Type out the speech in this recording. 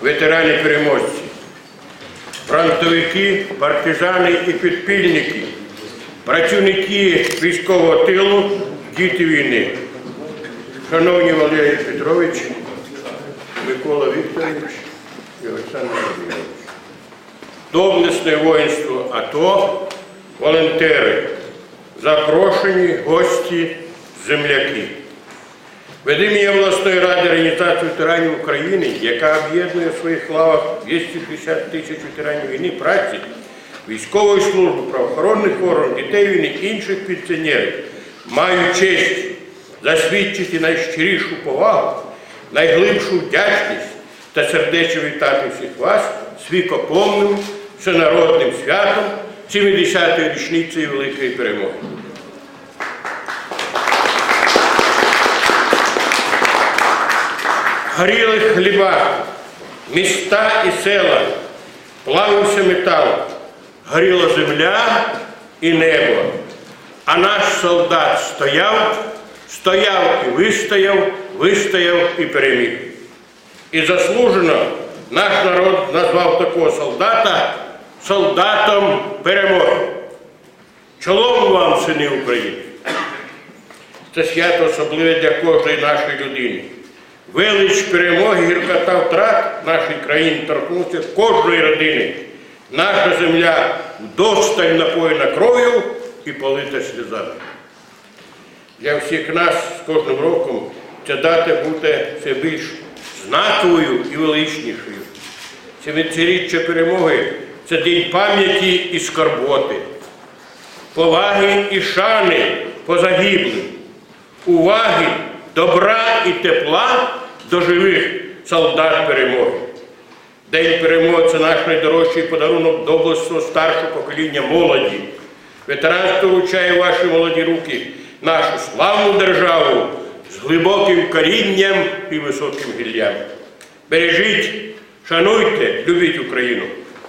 ветерани переможці, фронтовики, партизани і підпільники, працівники військового тилу, діти війни. Шановні Валерій Петрович, Микола Вікторович і Олександр Володимирович. Доблесне воїнство АТО, волонтери, запрошені гості, земляки. Від імені обласної ради Організації ветеранів України, яка об'єднує в своїх лавах 250 тисяч ветеранів війни, праці, військової служби, правоохоронних органів, дітей війни, інших пенсіонерів, маю честь засвідчити найщирішу повагу, найглибшу вдячність та сердечно вітати всіх вас з вікопомним всенародним святом 70-ї річниці Великої перемоги. Горіли хліба, міста і села, плавився метал, горіла земля і небо. А наш солдат стояв, стояв і вистояв, вистояв і переміг. І заслужено наш народ назвав такого солдата солдатом перемоги. Чолом вам, сини України! Це свято особливе для кожної нашої людини. Велич перемоги, гіркота втрат нашої країни торкнувся кожної родини. Наша земля вдосталь напоєна кров'ю і полита сльозами. Для всіх нас з кожним роком ця дата буде все більш знаковою і величнішою. Сімдесятиріччя перемоги це день пам'яті і скорботи, поваги і шани по загиблим, уваги, добра і тепла до живих солдат перемоги. День перемоги це наш найдорожчий подарунок доблесного старшого покоління молоді. Ветеранство вручає ваші молоді руки нашу славну державу з глибоким корінням і високим гіллям. Бережіть, шануйте, любіть Україну.